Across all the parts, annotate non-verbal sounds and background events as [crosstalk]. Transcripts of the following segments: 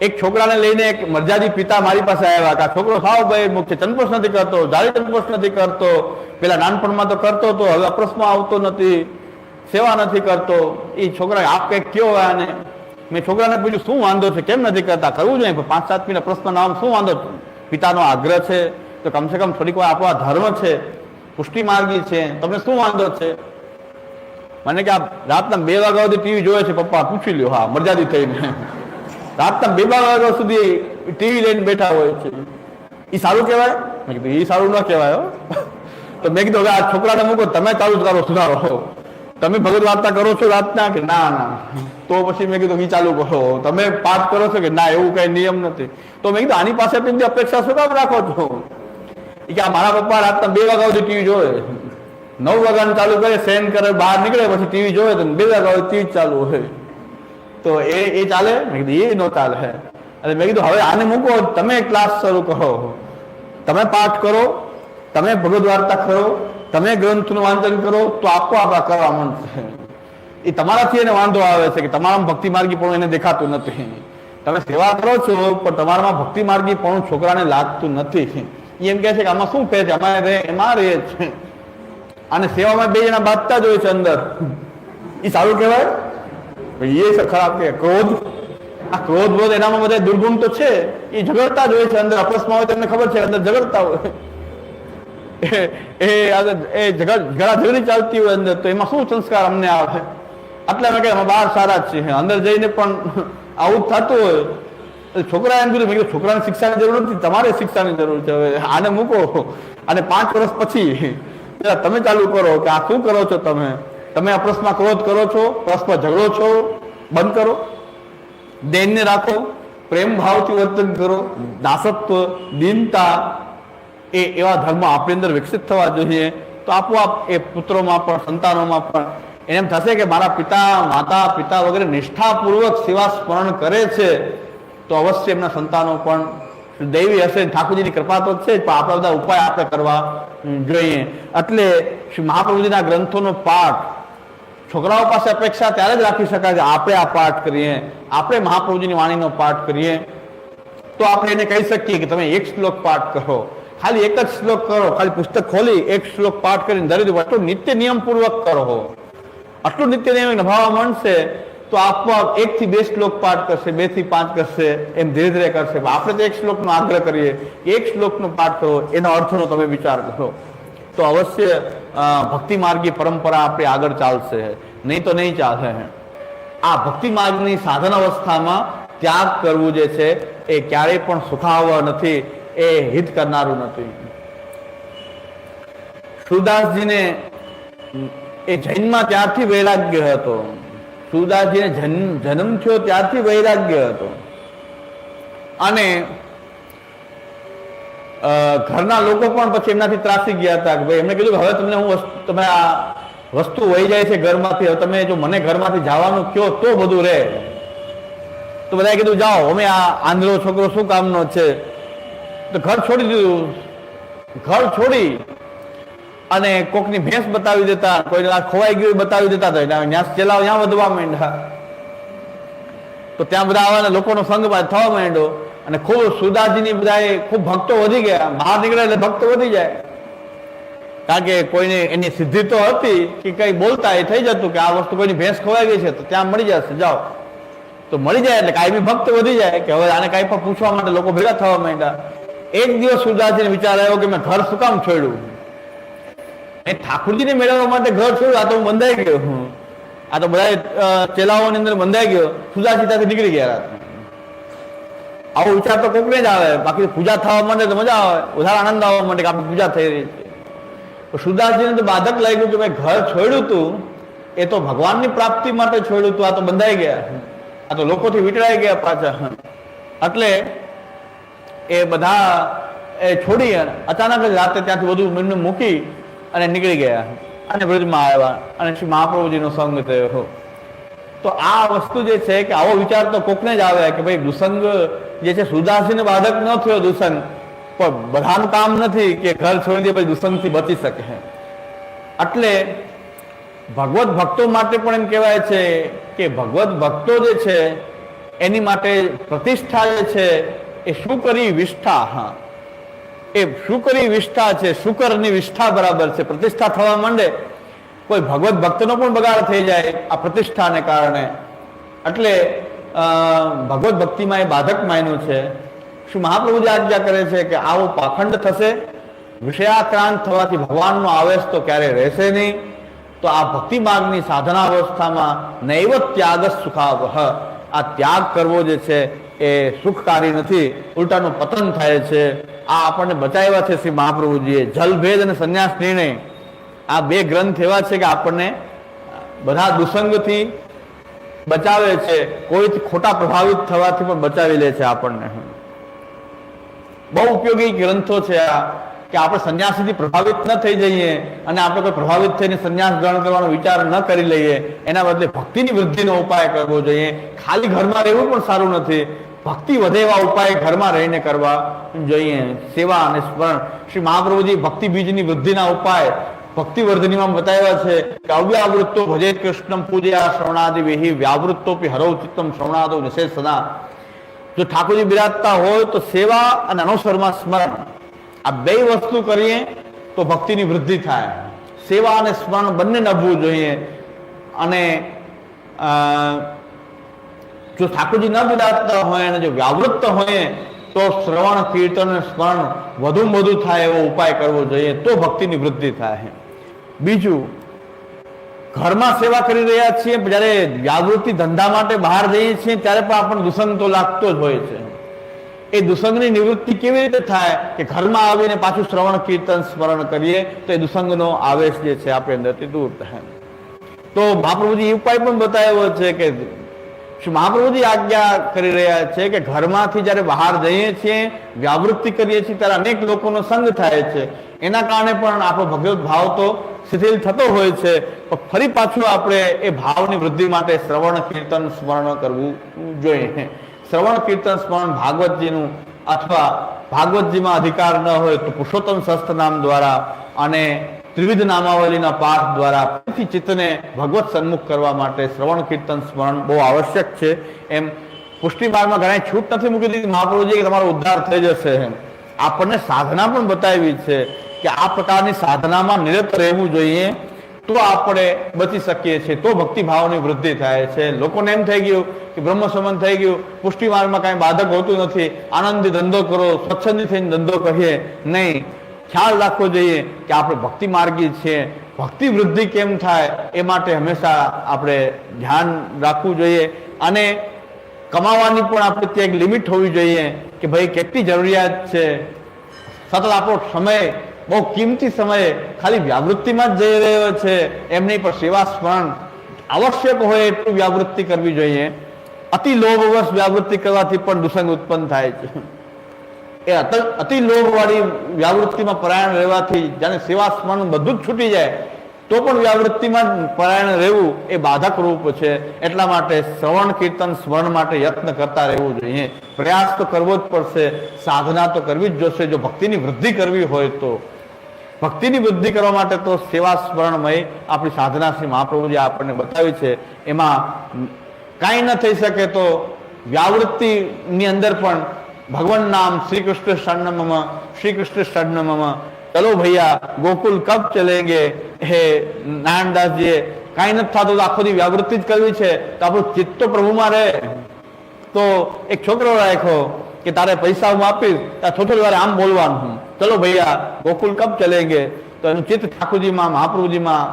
એક છોકરાને લઈને એક મરજાદી પિતા મારી પાસે આવ્યા કે છોકરો સાવ ભાઈ મુખ્ય ચંદપોષ નથી કરતો જાળી ચંદપોષ નથી કરતો, પેલા નાનપણમાં તો કરતો હતો, હવે અપ્રસમાં આવતો નથી, સેવા નથી કરતો. એ છોકરા આપ કંઈક કયો હોય આને? મેં છોકરાને પૂછ્યું, શું વાંધો છે? કેમ નથી કરતા? કરવું જોઈએ? પાંચ સાત મિનિટ પ્રશ્ન નામ શું વાંધો પિતાનો આગ્રહ છે. તો કમસે કમ થોડીક વાર આપણો ધર્મ છે, પુષ્ટિ માર્ગી છે. તમને શું વાંધો છે? મને કે આ રાતના બે વાગ્યા સુધી ટીવી જોવે છે પપ્પા પૂછી લ્યો. હા, મરજાદી થઈને. રાતના બે બાર વાગ્યા સુધી ટીવી લઈને બેઠા હોય છે. એ સારું કહેવાય? મેં કીધું એ સારું ન કહેવાય [laughs] તો મેં કીધું, હવે આ છોકરાને મૂકો, તમે ચાલુ જ કરો, સુધારો. તમે ભગત વાર્તા કરો છો રાતના? કે, ના ના. તો પછી મેં કીધું એ ચાલુ કરો. તમે પાઠ કરો છો? કે, ના, એવું કઈ નિયમ નથી. તો મેં કીધું, આની પાસે પણ અપેક્ષા શું કામ રાખો છો? કે, આ મારા પપ્પા રાતના બે વાગ્યા સુધી ટીવી જોવે. નવ વાગ્યાનું ચાલુ કરે સેન કરે, બહાર નીકળે, પછી ટીવી જોવે, તો બે વાગ્યા ટીવી ચાલુ હોય. તો એ એ ચાલે? મેં કીધું એ નો ચાલે. અને મેં કીધું, હવે આને મૂકો, તમે ક્લાસ શરૂ કરો. તમે પાઠ કરો, તમે ભગવદ વાર્તા કરો, તમે ગ્રંથનું વાંચન કરો, તો આપો આપણા કરવા મળશે એ તમારાથી એને વાંધો આવે છે કે તમારામાં ભક્તિ માર્ગી પણ એને દેખાતું નથી. તમે સેવા કરો છો, પણ તમારામાં ભક્તિ માર્ગી પણ છોકરાને લાગતું નથી. એમ કહે છે કે આમાં શું કહે છે? અમારે રે એમાં રહે છે. અને સેવામાં બે જણા બાંધતા જ હોય છે અંદર. એ સારું કહેવાય? એ ખરાબ કે ક્રોધ? આ ક્રોધ બોધ એનામાં બધા દુર્ગુણ તો છે. એ ઝઘડતા જ હોય છે. અંદર અપસમાં હોય તમને ખબર છે, અંદર ઝઘડતા હોય. એ એ ઝઘડા ઝઘડી ચાલતી હોય અંદર, તો એમાં શું સંસ્કાર અમને આવે? એટલે અમે કે અમે બહાર સારા જ છીએ. અંદર જઈને પણ આવું જ થતું હોય. છોકરા એમ કીધું, મેં કીધું, છોકરાને શિક્ષાની જરૂર નથી, તમારે શિક્ષાની જરૂર છે. હવે આને મૂકો. અને પાંચ વર્ષ પછી તમે ચાલુ કરો કે આ શું કરો છો તમે? તમે આ ક્રોધ કરો છો, પ્રશ્નમાં ઝઘડો છો, બંધ કરો. દૈન્ય રાખો, પ્રેમ ભાવથી વર્તન કરો. દાસત્વ, દીનતા એ એવા ધર્મ આપણી અંદર વિકસિત થવા જોઈએ. તો આપોઆપ એ પુત્રોમાં પણ, સંતાનોમાં પણ એને એમ થશે કે મારા પિતા, માતા, પિતા વગેરે નિષ્ઠાપૂર્વક સેવા સ્મરણ કરે છે, તો અવશ્ય એમના સંતાનો પણ દૈવી હશે ઠાકોરજીની કૃપા તો છે પણ આપણા બધા ઉપાય આપણે કરવા જોઈએ. એટલે શ્રી મહાપ્રભુજીના ગ્રંથોનો પાઠ છોકરાઓ પાસે અપેક્ષા ત્યારે જ રાખી શકાય કે આપણે આ પાઠ કરીએ, આપણે મહાપ્રભુજીની વાણીનો પાઠ કરીએ. તો આપણે એને કહી શકીએ કે તમે એક શ્લોક પાઠ કરો, ખાલી એક જ શ્લોક કરો, ખાલી પુસ્તક ખોલી એક શ્લોક પાઠ કરીને ધરી દો નિત્ય નિયમપૂર્વક કરો આટલું નિત્ય નિયમ નિભાવવા માંડશે તો આપોઆપ એક થી બે શ્લોક પાઠ કરશે બેથી પાંચ કરશે, એમ ધીરે ધીરે કરશે. આપણે તો એક શ્લોકનો આગ્રહ કરીએ, એક શ્લોકનો પાઠ કરો, એના અર્થનો તમે વિચાર કરો. તો અવશ્ય ભક્તિ માર્ગી પરંપરા આપણી આગળ ચાલશે. નહીં તો નહીં ચાલે. આ ભક્તિ માર્ગની સાધન અવસ્થામાં ત્યાગ કરવું જે છે, એ ક્યારેય પણ સુખાવવા નથી, એ હિત કરનારું નથી. સુદાસજીને એ જૈનમાં ત્યારથી વૈરાગ્ય હતો. સુદાસજીને જન્મ જન્મ થયો ત્યારથી વૈરાગ્ય હતો. અને ઘરના લોકો પણ પછી એમનાથી ત્રાસી ગયા હતા કે ભાઈ, એમણે કીધું કે હવે તમને હું તમે આ વસ્તુ વહી જાય છે ઘરમાંથી, હવે તમે જો મને ઘરમાંથી જવાનું કયો તો બધું રહે. તો બધાએ કીધું, જાઓ, અમે આ આંધળો છોકરો શું કામનો છે? તો ઘર છોડી દીધું. ઘર છોડી અને કોકની ભેંસ બતાવી દેતા, કોઈને ખોવાઈ ગયું બતાવી દેતા તો ત્યાં ચેલાઓ ત્યાં વધવા માંડ્યા. તો ત્યાં બધા આવવાના લોકોનો સંગ થવા માંડ્યો. અને ખૂબ સુદાજીની બધાએ ખૂબ ભક્તો વધી ગયા. બહાર નીકળે એટલે ભક્તો વધી જાય. કારણ કે કોઈને એની સિદ્ધિ તો હતી કે કઈ બોલતા એ થઈ જતું કે આ વસ્તુ કોઈની ભેંસ ખોવાઈ ગઈ છે તો ત્યાં મળી જશે. જાઓ. તો મળી જાય એટલે કાયમી ભક્ત વધી જાય કે હવે આને કાંઈ પણ પૂછવા માટે લોકો ભેગા થવા માંડ્યા. એક દિવસ સુદાજીને વિચાર આવ્યો કે મેં ઘર શું કામ છોડ્યું? એ ઠાકુરજીને મેળવવા માટે ઘર છોડ્યું. આ તો હું બંધાઈ ગયો. હું આ તો બધા ચેલાઓની અંદર બંધાઈ ગયો. સુદાજી ત્યાંથી નીકળી ગયા રાતના. આવો વિચાર તો કોકને જ આવે. બાકી પૂજા થવા માટે તો મજા આવે. વધારે આનંદ આવવા માટે કે આપણી પૂજા થઈ રહી છે. સુદાસજીને તો બાધક લાગ્યું કે મેં ઘર છોડ્યું તું. એ તો ભગવાનની પ્રાપ્તિ માટે છોડ્યું તું. આ તો બંધાઈ ગયા. આ તો લોકોથી વિટળાઈ ગયા પાછા. એટલે એ બધા એ છોડી અચાનક જ રાતે ત્યાંથી બધું મીંડું મૂકી અને નીકળી ગયા. અને બ્રજમાં આવ્યા. અને શ્રી મહાપ્રભુજીનો સંગ થયો. તો આ વસ્તુ જે છે કે આવો વિચાર તો કોકને જ આવે કે ભાઈ દુસંગ જે છે સુદાસીને બાધક ન થયો દુસંગ, પણ બધાનું કામ નથી કે ઘર છોડી દે પછી દુસંગથી બચી શકે એટલે ભગવત ભક્તો માટે પણ એમ કહેવાય છે કે ભગવત ભક્તો જે છે, એની માટે પ્રતિષ્ઠા જે છે એ શું કરી વિષ્ઠા, હા. એ શુકરી વિષ્ઠા છે, શુકરની વિષ્ઠા બરાબર છે, પ્રતિષ્ઠા થવા માંડે કોઈ ભગવત ભક્તનો પણ બગાડ થઈ જાય આ પ્રતિષ્ઠાને કારણે. એટલે ભગવત ભક્તિમાં એ બાધક માન્યું છે. શું મહાપ્રભુજી આજ્ઞા કરે છે કે આવો પાખંડ થશે? વિષયાક્રાંત થવાથી ભગવાનનો આવેશ તો ક્યારે રહેશે નહીં. તો આ ભક્તિ માર્ગની સાધના અવસ્થામાં નૈવ ત્યાગ સુખાવહ. આ ત્યાગ કરવો જે છે એ સુખકારી નથી, ઉલટાનું પતન થાય છે. આ આપણને બચાવ્યા છે શ્રી મહાપ્રભુજીએ. જલભેદ અને સંન્યાસ નિર્ણય. આ બે ગ્રંથ એવા છે કે આપણને બધા દુસંગથી બચાવે છે, કોઈ ખોટા પ્રભાવિત થવાથી પણ બચાવી લે છે આપણને. બહુ ઉપયોગી ગ્રંથો છે આ, કે આપણે સંન્યાસીથી પ્રભાવિત ન થઈ જઈએ અને આપણે કોઈ પ્રભાવિત થઈને સંન્યાસ ગ્રહણ કરવાનો વિચાર ન કરી લઈએ, એના બદલે ભક્તિની વૃદ્ધિનો ઉપાય કરવો જોઈએ. ખાલી ઘરમાં રહેવું પણ સારું નથી. ભક્તિ વધે એવા ઉપાય ઘરમાં રહીને કરવા જોઈએ. સેવા અને સ્મરણ. શ્રી મહાપ્રભુજી ભક્તિ બીજની વૃદ્ધિના ઉપાય ભક્તિ વર્ધનીમાં બતાવ્યા છે કે અવ્યાવૃત્તો ભજે કૃષ્ણમ પૂજયા શ્રવણાદિ વિહી વ્યાવૃત્તોપી હરવ ચિત્તમ શ્રવણાદો જશે સદા. જો ઠાકોરજી બિરાજતા હોય તો સેવા અને અનુસરમાં સ્મરણ. આ બે વસ્તુ કરીએ તો ભક્તિની વૃદ્ધિ થાય. સેવા અને સ્મરણ બંને નભવું જોઈએ. અને જો ઠાકોરજી ન બિરાજતા હોય અને જો વ્યાવૃત્ત હોય તો શ્રવણ, કીર્તન સ્મરણ વધુ વધુ થાય એવો ઉપાય કરવો જોઈએ તો ભક્તિની વૃદ્ધિ થાય. બીજું, ઘરમાં સેવા કરી રહ્યા છીએ જ્યારે જાગૃતિ ધંધા માટે બહાર જઈએ છીએ, ત્યારે પણ આપણને દુસંગ તો લાગતો જ હોય છે. એ દુસંગની નિવૃત્તિ કેવી રીતે થાય કે ઘરમાં આવીને પાછું શ્રવણ, કીર્તન, સ્મરણ કરીએ, તો એ દુસંગનો આવેશ જે છે આપણી અંદરથી દૂર થાય. તો મહાપ્રભુજી એ ઉપાય પણ બતાવ્યો છે કે મહાપ્રભુજી આજ્ઞા કરી રહ્યા છે કે ઘરમાંથી જ્યારે બહાર જઈએ છીએ, વ્યાવૃત્તિ કરીએ છીએ, ત્યારે અનેક લોકોનો સંગ થાય છે. એના કારણે પણ આપણો ભગવત ભાવ તો શિથિલ થતો હોય છે. પણ ફરી પાછું આપણે એ ભાવની વૃદ્ધિ માટે શ્રવણ, કીર્તન, સ્મરણ કરવું જોઈએ. શ્રવણ, કીર્તન, સ્મરણ ભાગવતજીનું અથવા ભાગવતજીમાં અધિકાર ન હોય તો પુરુષોત્તમ શસ્ત્ર નામ દ્વારા અને ત્રિવિધ નામાવલીના પાઠ દ્વારા ચિત્તને ભગવત સન્મુખ કરવા માટે શ્રવણ, કીર્તન, સ્મરણ બહુ આવશ્યક છે. એમ પુષ્ટિ માર્ગમાં ઘણા છૂટ નથી મૂકી દીધી. મહાપ્રભુજી કે તમારો ઉદ્ધાર થઈ જશે એમ. આપણને સાધના પણ બતાવી છે કે આ પ્રકારની સાધનામાં નિરત રહેવું જોઈએ. તો આપણે બચી શકીએ છીએ. તો ભક્તિભાવની વૃદ્ધિ થાય છે. લોકોને એમ થઈ ગયું કે બ્રહ્મ સંબંધ થઈ ગયું. પુષ્ટિ માર્ગમાં કાંઈ બાધક હોતું નથી. આનંદથી ધંધો કરો સ્વચ્છંદી થઈને ધંધો કહીએ નહીં. ખ્યાલ રાખવો જોઈએ કે આપણે ભક્તિ માર્ગી છીએ ભક્તિ વૃદ્ધિ કેમ થાય એ માટે હંમેશા આપણે ધ્યાન રાખવું જોઈએ અને કમાવાની પણ આપણે ત્યાં એક લિમિટ હોવી જોઈએ કે ભાઈ કેટલી જરૂરિયાત છે. સતત આપણો સમય, બહુ કિંમતી સમય ખાલી વ્યાવૃત્તિમાં જ જઈ રહ્યો છે. એમની પર સેવા સ્મરણ આવશ્યક હોય એટલું વ્યાવૃત્તિ કરવી જોઈએ. અતિ લોભવશ વ્યાવૃત્તિ કરવાથી પણ દુસંગ ઉત્પન્ન થાય છે. એ અત- લોભવાળી વ્યાવૃત્તિમાં પરાયણ રહેવાથી જાણે સેવા સ્મરણ બધું જ છૂટી જાય, તો પણ વ્યાવૃત્તિમાં પરાયણ રહેવું એ બાધક રૂપ છે. એટલા માટે શ્રવણ, કીર્તન, સ્મરણ માટે યત્ન કરતા રહેવું જોઈએ. પ્રયાસ તો કરવો જ પડશે, સાધના તો કરવી જ જોશે. જો ભક્તિની વૃદ્ધિ કરવી હોય તો. ભક્તિની વૃદ્ધિ કરવા માટે તો સેવા સ્મરણમય આપણી સાધના શ્રી મહાપ્રભુજી આપણને બતાવી છે. એમાં કાંઈ ન થઈ શકે તો વ્યાવૃત્તિની અંદર પણ ભગવાન નામ શ્રી કૃષ્ણ શરણમમ શ્રી કૃષ્ણ શરણમમ ચલો ભૈયા, ગોકુલ કબ ચલેંગે. હે નારાયણદાસજીએ કાંઈ નથી થતું આખો દી વ્યાવૃત્તિ જ કરવી છે. તો આપણું ચિત્ત તો પ્રભુમાં રહે. તો એક છોકરો રાખ્યો કે તારે પૈસા હું આપીશ ત્યાં થોડી વાર આમ બોલવાનું ચલો ભૈયા, ગોકુલ કબ ચલેંગે. તો એનું ચિત્ત ઠાકોરજીમાં, મહાપ્રભુજીમાં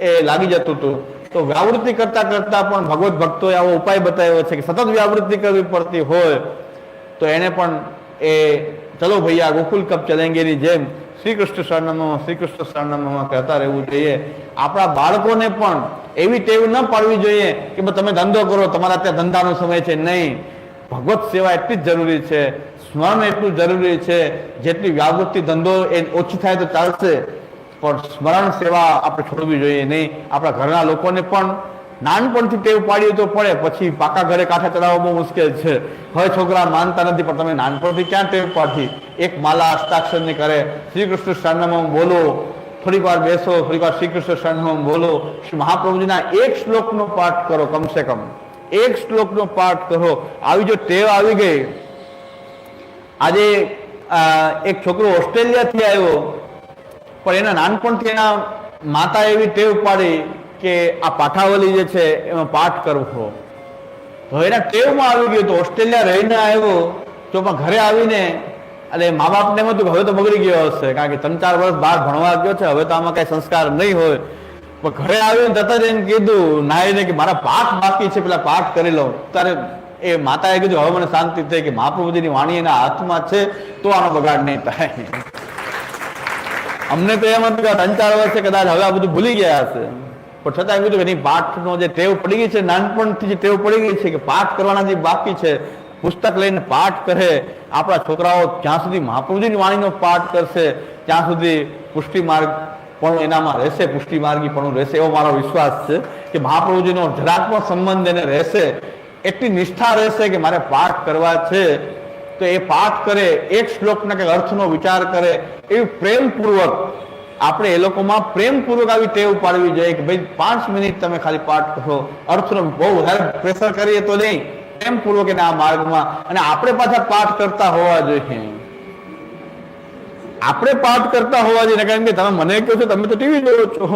એ લાગી જતું હતું. તો વ્યાવૃત્તિ કરતા કરતા પણ ભગવત ભક્તોએ આવો ઉપાય બતાવ્યો છે કે સતત વ્યાવૃત્તિ કરવી પડતી હોય. તો એને પણ એ, ચલો ભૈયા ગોકુલ કપ ચલેંગેની જેમ શ્રી કૃષ્ણ શરણમાં શ્રી કહેતા રહેવું જોઈએ. આપણા બાળકોને પણ એવી ટેવ ન પાડવી જોઈએ કે તમે ધંધો કરો, તમારા ત્યાં ધંધાનો સમય છે. નહીં. ભગવત સેવા એટલી જ જરૂરી છે. સ્મરણ એટલું જરૂરી છે. જેટલી વ્યાવૃત્તિ ધંધો એ ઓછી થાય તો ચાલશે. પણ સ્મરણ સેવા આપણે છોડવી જોઈએ નહીં. આપણા ઘરના લોકોને પણ નાનપણથી ટેવ પાડીએ તો પડે, પછી પાકા ઘરે કાંઠે ચડાવવા બહુ મુશ્કેલ છે. હવે છોકરા માનતા નથી, પણ તમે નાનપણથી ક્યાં ટેવ પાડથી એક માલા અષ્ટાક્ષરની કરે શ્રી કૃષ્ણ શરણમાં બોલો થોડીક વાર બેસો થોડીક વાર શ્રી કૃષ્ણ શરણમાં બોલો. મહાપ્રભુજીના એક શ્લોકનો પાઠ કરો, કમસે કમ. એક શ્લોકનો પાઠ કરો. આવી જો ટેવ આવી ગઈ, આજે એક છોકરો ઓસ્ટ્રેલિયાથી આવ્યો, પણ એના નાનપણથી એના માતા એવી ટેવ પાડી કે આ પાઠાવલી જે છે એમાં પાઠ કરવો. હવે એના ટેવમાં આવી ગયું તો ઓસ્ટ્રેલિયા રહીને આવ્યો, તો પણ ઘરે આવીને, એટલે મા બાપને એમ હતું કે હવે તો બગડી ગયો હશે, કારણ કે ત્રણ ચાર વર્ષ બહાર ભણવા ગયો છે, હવે તો આમાં કઈ સંસ્કાર નહીં હોય. પણ ઘરે આવીને તરત જ એમ કીધું નાઈને કે મારા પાઠ બાકી છે, પેલા પાઠ કરી લઉં. ત્યારે એ માતાએ કીધું, હવે મને શાંતિ થઈ કે મહાપ્રભુજીની વાણી એના હાથમાં છે, તો આનો બગાડ નહીં થાય. અમને તો એમ હતું કે ત્રણ ચાર વર્ષે કદાચ હવે આ બધું ભૂલી ગયા હશે. પણ છતાં એમ કીધું કે નહીં પાઠનો જે ટેવ પડી ગઈ છે, નાનપણથી જે ટેવ પડી ગઈ છે કે પાઠ કરવાના જે બાકી છે, પુસ્તક લઈને પાઠ કરે, આપણા છોકરાઓ જ્યાં સુધી મહાપ્રભુજીની વાણીનો પાઠ કરશે, ત્યાં સુધી પુષ્ટિ માર્ગ પણ એનામાં રહેશે પુષ્ટિ માર્ગી પણ રહેશે, એવો મારો વિશ્વાસ છે કે મહાપ્રભુજીનો જરાક પણ સંબંધ એને રહેશે. એટલી નિષ્ઠા રહેશે કે મારે પાઠ કરવા છે, તો એ પાઠ કરે, એક શ્લોકના કે અર્થનો વિચાર કરે, એવું પ્રેમપૂર્વક આપણે એ લોકોમાં પ્રેમપૂર્વક આવી ટેવ પાડવી જોઈએ કે ભાઈ પાંચ મિનિટ તમે ખાલી પાઠ કરો. અર્થનો બહુ વધારે પ્રેશર કરીએ તો નહીં. પ્રેમપૂર્વક એના આ માર્ગમાં અને આપણે પાછા પાઠ કરતા હોવા જોઈએ. આપણે પાઠ કરતા હોવા જોઈએ, કારણ કે તમે મને કહો છો, તમે તો ટીવી જોવો છો.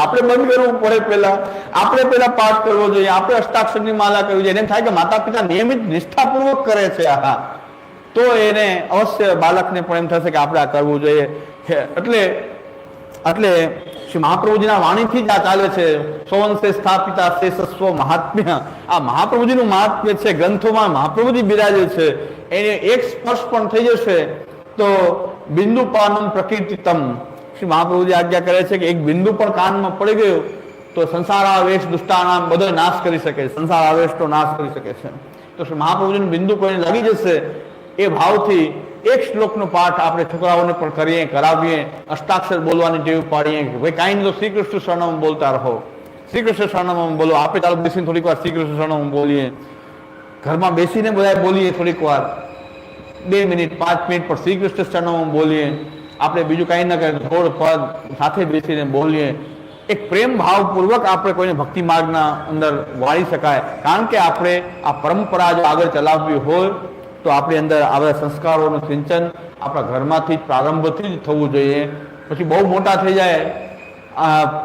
આપણે બંધ કરવું પડે પેલા આપણે પેલા પાઠ કરવો જોઈએ, આપણે અષ્ટાક્ષરની માલા કરવી જોઈએ. એને થાય કે માતા પિતા નિયમિત નિષ્ઠાપૂર્વક કરે છે આ. તો એને અવશ્ય બાળકને પણ એમ થશે કે આપણે આ કરવું જોઈએ. એટલે એટલે શ્રી મહાપ્રભુજીના વાણીથી જ આ ચાલે છે. સોવંશે સ્થાપિતા શેષસ્વ મહાત્મ્ય. આ મહાપ્રભુજીનું મહાત્મ્ય છે, ગ્રંથોમાં મહાપ્રભુજી બિરાજે છે. એને એક સ્પર્શ પણ થઈ જશે તો બિંદુ પાનમ પ્રકીર્તિતમ. શ્રી મહાપ્રભુજી આજ્ઞા કરે છે કે એક બિંદુ પણ કાનમાં પડી ગયું તો સંસાર આવેશ દુષ્ટાનામ બધો નાશ કરી શકે સંસાર આવેશ તો નાશ કરી શકે છે. તો શ્રી મહાપ્રભુજીનું બિંદુ કોઈને લાગી જશે? એ ભાવથી એક શ્લોકનો પાઠ આપણે છોકરાઓને પણ કરીએ, કરાવીએ અષ્ટાક્ષર બોલવાની ટેવ પાડીએ કે ભાઈ કાંઈ તો શ્રી કૃષ્ણ શરણમ બોલતા રહો. શ્રી કૃષ્ણ શરણમ બોલો. આપણે ચાલો બેસીને થોડીક વાર શ્રી કૃષ્ણ બોલીએ. ઘરમાં બેસીને બધા બોલીએ થોડીક વાર. બે મિનિટ, પાંચ મિનિટ પર શ્રી કૃષ્ણ બોલીએ. આપણે બીજું કાંઈ ન કરીએ, થોડ પદ સાથે બેસીને બોલીએ. એક પ્રેમ ભાવપૂર્વક આપણે કોઈને ભક્તિ માર્ગના અંદર વાળી શકાય. કારણ કે આપણે આ પરંપરા જો આગળ ચલાવવી હોય તો આપણી અંદર આવા સંસ્કારોનું સિંચન આપણા ઘરમાંથી જ પ્રારંભથી જ થવું જોઈએ. પછી બહુ મોટા થઈ જાય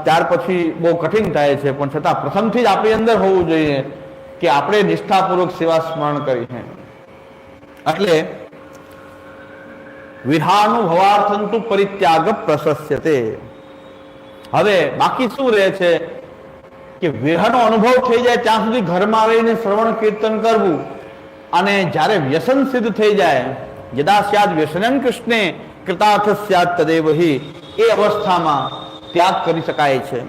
ત્યાર પછી બહુ કઠિન થાય છે. પણ છતાં પ્રથમથી જ આપણી અંદર હોવું જોઈએ કે આપણે નિષ્ઠાપૂર્વક સેવા સ્મરણ કરી છે એટલે વિહાનુભવાર્થંતુ પરિત્યાગ પ્રશસ્યતે. હવે બાકી શું રહે છે? કે વિહાનો અનુભવ થઈ જાય ત્યાં સુધી ઘરમાં રહીને શ્રવણ કીર્તન કરવું. અને જ્યારે વ્યસન સિદ્ધ થઈ જાય યદા સ્યાદ વ્યસનન કૃષ્ણે કૃતાર્થ સ્યાદ તદેવહી એ અવસ્થામાં ત્યાગ કરી શકાય છે.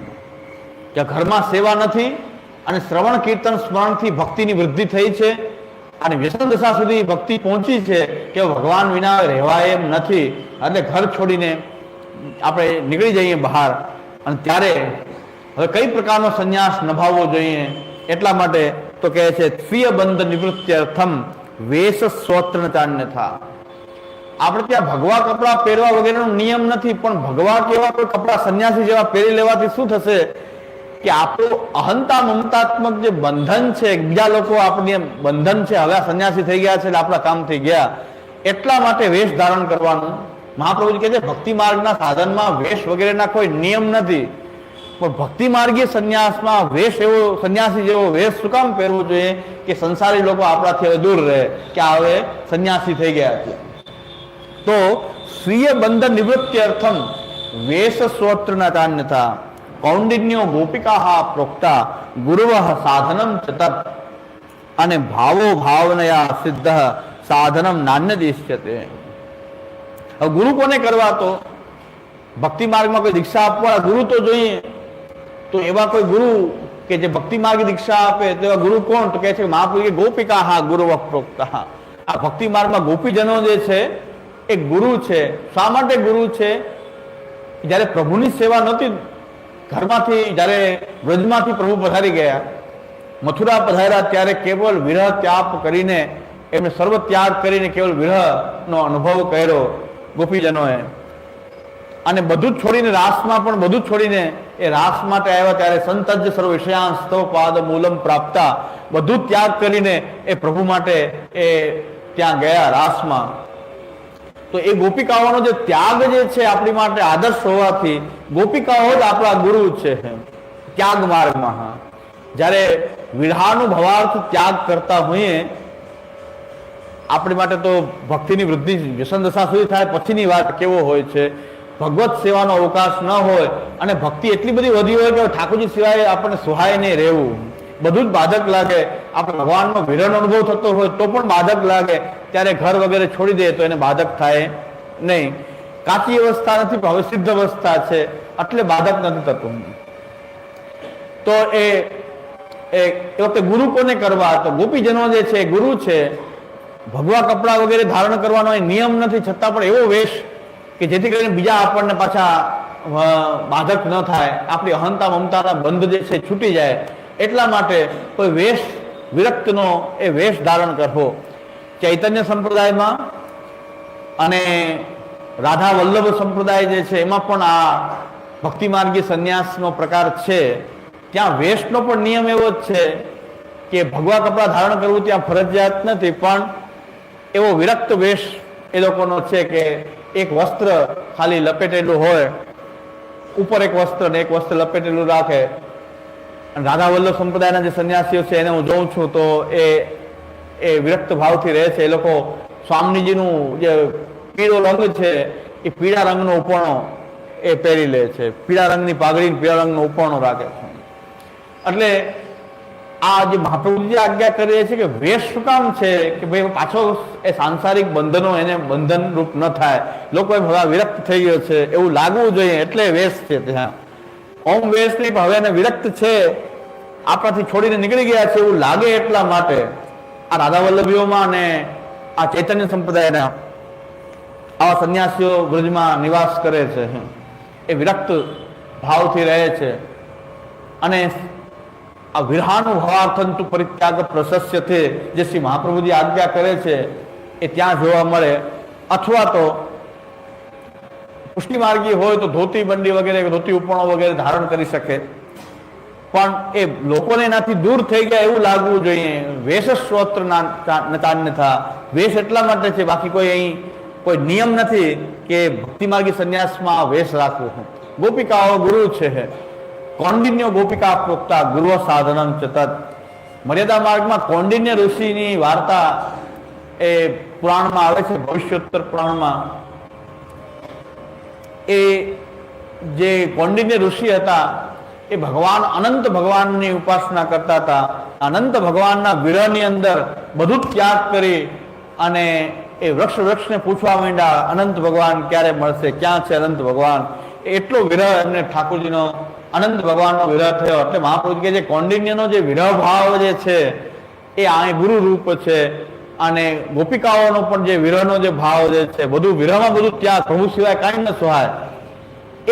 કે ઘરમાં સેવા નથી અને શ્રવણ કીર્તન સ્મરણથી ભક્તિની વૃદ્ધિ થઈ છે અને વ્યસન દશા સુધી ભક્તિ પહોંચી છે કે ભગવાન વિના રહેવાય એમ નથી. એટલે ઘર છોડીને આપણે નીકળી જઈએ બહાર. અને ત્યારે હવે કઈ પ્રકારનો સંન્યાસ નભાવવો જોઈએ? એટલા માટે તો કહે છે સ્વીય બંધ નિવૃત્ત્યર્થમ વેશ સ્વત્ર ચાન્યથા આપણે ત્યાં ભગવા કપડાં પહેરવા વગેરેનો નિયમ નથી, પણ ભગવા કેવા કોઈ કપડાં સંન્યાસી જેવા પહેરી લેવાથી શું થશે? કે આપણું અહંતા મમતાત્મક જે બંધન છે બીજા લોકો આપણે બંધન છે, હવે સંન્યાસી થઈ ગયા છે, એટલે આપણા કામ થઈ ગયા. એટલા માટે વેશ ધારણ કરવાનું. મહાપ્રભુજી કહે છે, ભક્તિ માર્ગના સાધનમાં વેશ વગેરેના કોઈ નિયમ નથી. પણ ભક્તિ માર્ગીય સંન્યાસમાં વેશ એવો, સંન્યાસી જેવો વેશ શું કામ પહેરવો જોઈએ કે સંસારી લોકો આપણાથી હવે દૂર રહે કે હવે સંન્યાસી થઈ ગયા છે? તો સ્વીય બંધન નિવૃત્તિ અર્થમ વેશ સ્વત્રના તાન્યતા કૌંડિન્યો ગોપિકા પ્રોક્તા ગુરુવ સાધનમ ચતત અને ભાવો ભાવનયા સિદ્ધ સાધનમ નાન્ય દિશ્યતે. હવે ગુરુ કોને કરવા તો? ભક્તિ માર્ગમાં કોઈ દીક્ષા આપવા ગુરુ તો જોઈએ. તો એવા કોઈ ગુરુ કે જે ભક્તિ માર્ગ દીક્ષા આપે તેવા ગુરુ કોણ? તો કહે છે મહાપુર કે ગોપિકા હા, ગુરુ પ્રોક્તા આ ભક્તિ માર્ગમાં ગોપીજનો જે છે, એ ગુરુ છે. શા માટે ગુરુ છે? જ્યારે પ્રભુની સેવા નહોતી, ઘરમાંથી, જ્યારે વ્રજમાંથી પ્રભુ પધારી ગયા, મથુરા પધાર્યા ત્યારે કેવલ વિરહ ત્યાપ કરીને એમને સર્વ ત્યાગ કરીને કેવલ વિરહનો અનુભવ કર્યો ગોપીજનોએ. અને બધું જ છોડીને રાસમાં પણ બધું જ છોડીને એ રાસ માટે આવ્યા ત્યારે સંતજ સર્વ વિષયાંશ તવ પાદ મૂલમ પ્રાપ્તા. બધું ત્યાગ કરીને એ પ્રભુ માટે એ ત્યાં ગયા રાસમાં. તો એ ગોપિકાઓનો જે ત્યાગ જે છે આપણી માટે આદર્શ હોવાથી ગોપિકાઓ જ આપણા ગુરુ છે. ત્યાગ માર્ગમાં. જ્યારે વિરહાનું ભવાર્થ ત્યાગ કરતા હોઈએ, આપણી માટે તો ભક્તિની વૃદ્ધિ વ્યસન દશા સુધી થાય, પછીની વાત કેવો હોય છે? ભગવત સેવાનો અવકાશ ન હોય અને ભક્તિ એટલી બધી વધી હોય કે ઠાકોરજી સિવાય આપણને સુહાય નહીં રહેવું. બધું જ બાધક લાગે. આપણે ભગવાનનો વિરણ અનુભવ થતો હોય તો પણ બાધક લાગે. ત્યારે ઘર વગેરે છોડી દે તો એને બાધક થાય નહીં. કાચી અવસ્થા નથી, પણ હવે સિદ્ધ અવસ્થા છે. એટલે બાધક નથી થતું. તો એ એ વખતે ગુરુ કોને કરવા? તો ગોપીજનો જે છે ગુરુ છે. ભગવા કપડાં વગેરે ધારણ કરવાનો એ નિયમ નથી, છતાં પણ એવો વેશ કે જેથી કરીને બીજા આપણને પાછા બાધક ન થાય. આપણી અહંતા મમતાના બંધ જે છે છૂટી જાય. એટલા માટે કોઈ વેશ વિરક્તનો એ વેશ ધારણ કરવો. ચૈતન્ય સંપ્રદાયમાં અને રાધા વલ્લભ સંપ્રદાય જે છે એમાં પણ આ ભક્તિ માર્ગી સંન્યાસનો પ્રકાર છે. ત્યાં વેશનો પણ નિયમ એવો જ છે કે ભગવા કપડાં ધારણ કરવું ત્યાં ફરજિયાત નથી, પણ એવો વિરક્ત વેશ એ લોકોનો છે કે એક વસ્ત્ર ખાલી લપેટેલું હોય, ઉપર એક વસ્ત્ર ને એક વસ્ત્ર લપેટેલું રાખે. રાધા વલ્લભ સંપ્રદાયના જે સંન્યાસીઓ છે એને હું જોઉં છું, તો એ એ વિરક્ત ભાવથી રહે છે. એ લોકો સ્વામીજીનું જે પીળો રંગ છે, એ પીળા રંગનો ઉપરણો એ પહેરી લે છે. પીળા રંગની પાઘડી પીળા રંગનો ઉપરણો રાખે છે. એટલે આ જે મહાપ્રભુજી આજ્ઞા કરીએ છીએ કે વેશ શું કામ છે કે ભાઈ પાછો એ સાંસારિક બંધનો એને બંધન રૂપ ન થાય. લોકો વિરક્ત થઈ ગયો છે. એવું લાગવું જોઈએ એટલે વેશ છે ત્યાં. ઓમ વેશ નહીં હવે એને વિરક્ત છે. આપણાથી છોડીને નીકળી ગયા છે એવું લાગે એટલા માટે. આ રાધા વલ્લભીઓમાં અને આ ચૈતન્ય સંપ્રદાયના આવા સંન્યાસીઓ બ્રજમાં નિવાસ કરે છે. એ વિરક્ત ભાવથી રહે છે. અને આ વિરહાનું ભાવાર્થંતુ પરિત્યાગ પ્રશસ્ય છે, જે શ્રી મહાપ્રભુજી આજ્ઞા કરે છે, એ ત્યાં જોવા મળે. અથવા તો પુષ્ટિ માર્ગી હોય તો ધોતી બંડી વગેરે, ધોતી ઉપણો વગેરે ધારણ કરી શકે. પણ એ લોકોને એનાથી દૂર થઈ ગયા એવું લાગવું જોઈએ. વેશ સ્ત્રોત્ર નાન્યથા વેશ એટલા માટે છે, બાકી કોઈ અહીં કોઈ નિયમ નથી કે ભક્તિ માર્ગી સંન્યાસમાં વેશ રાખવું. ગોપિકાઓ ગુરુ છે. કૌંડિન્ય ગોપિકા પ્રોક્તા ગુરુ સાધનમ ચતત. મર્યાદા માર્ગમાં કૌંડિન્ય ઋષિની વાર્તા એ પુરાણમાં આવે છે, ભવિષ્યોત્તર પુરાણમાં. એ જે કૌંડિન્ય ઋષિ હતા, એ ભગવાન, અનંત ભગવાનની ઉપાસના કરતા હતા. અનંત ભગવાનના વિરહની અંદર બધું ત્યાગ કરી અને એ વૃક્ષ વૃક્ષને પૂછવા માંડ્યા, અનંત ભગવાન ક્યારે મળશે? ક્યાં છે અનંત ભગવાન? એટલો વિરહ એમને ઠાકોરજીનો અનંત ભગવાનનો વિરહ થયો. એટલે મહાપુરુષ કે જે કૌંડિન્યનો જે વિરહ ભાવ જે છે, એ આ ગુરુ રૂપ છે. અને ગોપિકાઓનો પણ જે વિરહનો જે ભાવ જે છે, બધું વિરહમાં બધું ત્યાગ, પ્રભુ સિવાય કાંઈ ન સહાય.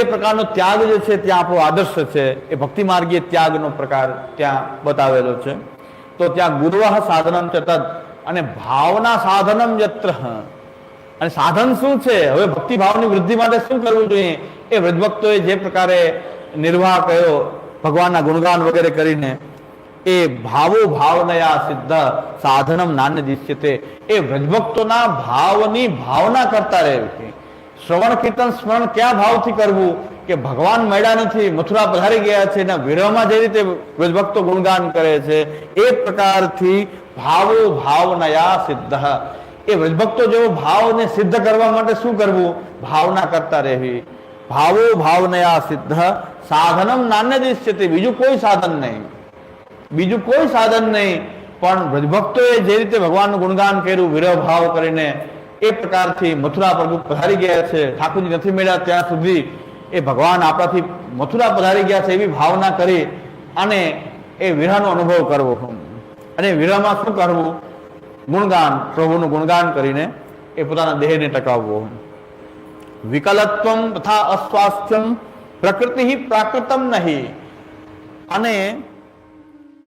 એ પ્રકારનો ત્યાગ જે છે, ત્યાં આપણો આદર્શ છે. એ ભક્તિ માર્ગીય ત્યાગનો પ્રકાર ત્યાં બતાવેલો છે. તો ત્યાં ગુરુવાહ સાધનમ ચતત અને ભાવના સાધનમ યત્ર. અને સાધન શું છે? હવે ભક્તિ ભાવની વૃદ્ધિ માટે શું કરવું જોઈએ? એ વ્રજભક્તોએ જે પ્રકારે નિર્વાહ કયો ભગવાનના ગુણગાન વગેરે કરીને એ ભાવો ભાવનયા સિદ્ધ સાધનમ નાન્ય દિશ્યતે. એ વ્રજભક્તોના ભાવની ભાવના કરતા રહેવી શ્રવણ, કીર્તન, સ્મરણ ક્યાં ભાવથી કરવું? કે ભગવાન મળ્યા નથી, મથુરા પધારી ગયા છે, એના વિરહમાં જે રીતે વ્રજભક્તો ગુણગાન કરે છે, એ પ્રકારથી ભાવો ભાવનયા સિદ્ધ. એ વ્રજભક્તો જેવો ભાવને સિદ્ધ કરવા માટે શું કરવું? ભાવના કરતા રહેવી. ભાવો ભાવનયા સિદ્ધ સાધનમ નાન્ય દિશ્યતે બીજું કોઈ સાધન નહીં બીજું કોઈ સાધન નહીં પણ બ્રજભક્તોએ જે રીતે ભગવાનનું ગુણગાન કર્યું વિરહ ભાવ કરીને એ પ્રકારથી મથુરા પ્રભુ પધારી ગયા છે ઠાકોરજી નથી મળ્યા ત્યાં સુધી એ ભગવાન આપણાથી મથુરા પધારી ગયા છે એવી ભાવના કરી અને એ વિરહનો અનુભવ કરવો. અને વિરહમાં શું કરવું? ગુણગાન, પ્રભુનું ગુણગાન કરીને એ પોતાના દેહને ટકાવવો. વિકલત્વમ તથા અસ્વાસ્થ્યમ પ્રકૃતિ પ્રાકૃતમ નહીં. અને